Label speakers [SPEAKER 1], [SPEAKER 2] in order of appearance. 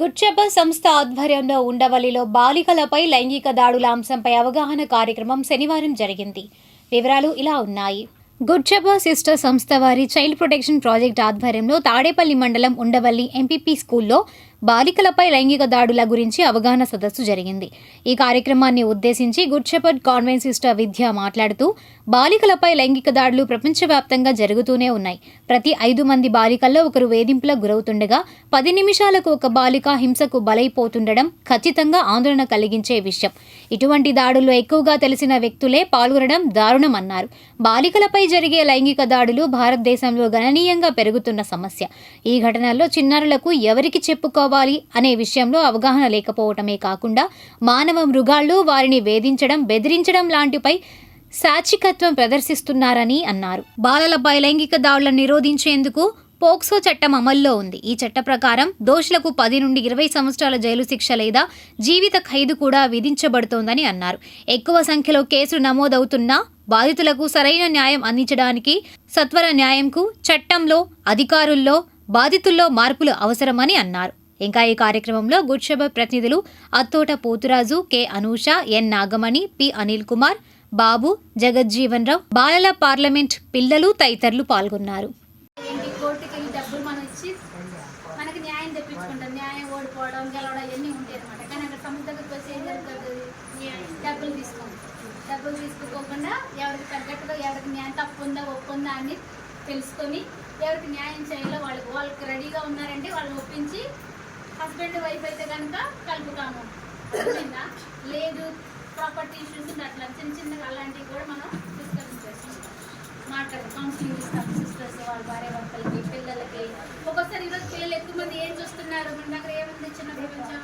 [SPEAKER 1] గుడ్చెబ్బ సంస్థ ఆధ్వర్యంలో ఉండవల్లిలో బాలికలపై లైంగిక దాడుల అంశంపై అవగాహన కార్యక్రమం శనివారం జరిగింది. వివరాలు ఇలా ఉన్నాయి. గుడ్చెబ్బ సిస్టర్ సంస్థ వారి చైల్డ్ ప్రొటెక్షన్ ప్రాజెక్ట్ ఆధ్వర్యంలో తాడేపల్లి మండలం ఉండవల్లి ఎంపీపీ స్కూల్లో బాలికలపై లైంగిక దాడుల గురించి అవగాహన సదస్సు జరిగింది. ఈ కార్యక్రమాన్ని ఉద్దేశించి good shepherd convent sister Vidya మాట్లాడుతూ బాలికలపై లైంగిక దాడులు ప్రపంచవ్యాప్తంగా జరుగుతూనే ఉన్నాయి. ప్రతి ఐదు మంది బాలికల్లో ఒకరు వేధింపులకు గురవుతుండగా పది నిమిషాలకు ఒక బాలిక హింసకు బలైపోతుండడం ఖచ్చితంగా ఆందోళన కలిగించే విషయం. ఇటువంటి దాడుల్లో ఎక్కువగా తెలిసిన వ్యక్తులే పాల్గొనడం దారుణం అన్నారు. బాలికలపై జరిగే లైంగిక దాడులు భారతదేశంలో గణనీయంగా పెరుగుతున్న సమస్య. ఈ ఘటనల్లో చిన్నారులకు ఎవరికి చెప్పుకో చెప్పుకోవాలి అనే విషయంలో అవగాహన లేకపోవటమే కాకుండా మానవ మృగాళ్ళు వారిని వేధించడం బెదిరించడం లాంటిపై సాచికత్వం ప్రదర్శిస్తున్నారని అన్నారు. బాలలపై లైంగిక దాడులను నిరోధించేందుకు పోక్సో చట్టం అమల్లో ఉంది. ఈ చట్ట ప్రకారం దోషులకు పది నుండి ఇరవై సంవత్సరాల జైలు శిక్ష లేదా జీవిత ఖైదు కూడా విధించబడుతోందని అన్నారు. ఎక్కువ సంఖ్యలో కేసులు నమోదవుతున్నా బాధితులకు సరైన న్యాయం అందించడానికి సత్వర న్యాయంకు చట్టంలో అధికారుల్లో బాధితుల్లో మార్పులు అవసరమని అన్నారు. ఇంకా ఈ కార్యక్రమంలో గుడ్ ప్రతినిధులు Attota Poturaju K Anusha N Nagamani P Anil Kumar Babu Jagjivan Rao బాలల పార్లమెంట్ పిల్లలు తదితరులు పాల్గొన్నారు.
[SPEAKER 2] డబ్బులు మనకి న్యాయం తెప్పించుకుంటాం న్యాయం ఓడిపోవడం గెలవడం ఇవన్నీ ఉంటాయి అనమాట కానీ అక్కడ వచ్చి ఏం జరుగుతుంది? డబ్బులు తీసుకోండి డబ్బులు తీసుకోకుండా ఎవరికి తగ్గట్టుగా ఎవరికి న్యాయం తప్పు ఉందా ఒప్పుందా అని తెలుసుకొని ఎవరికి న్యాయం చేయాలో వాళ్ళకి వాళ్ళకి రెడీగా ఉన్నారంటే వాళ్ళని ఒప్పించి హస్బెండ్ వైఫ్ అయితే కనుక కలుపుతాము. లేదు ప్రాపర్టీ ఇష్యూస్ అట్లా చిన్న చిన్నగా అలాంటివి కూడా మనం డిస్కస్ చేసుకుంటాం మాట్లాడు కౌన్సిలింగ్ ఇస్తాం సిస్టర్స్ వాళ్ళ భార్య భర్తలకి పిల్లలకి. ఒక్కోసారి ఈరోజు పిల్లలు ఎక్కువ మంది ఏం చూస్తున్నారు? మన దగ్గర ఏముంది చిన్న ప్రపంచం?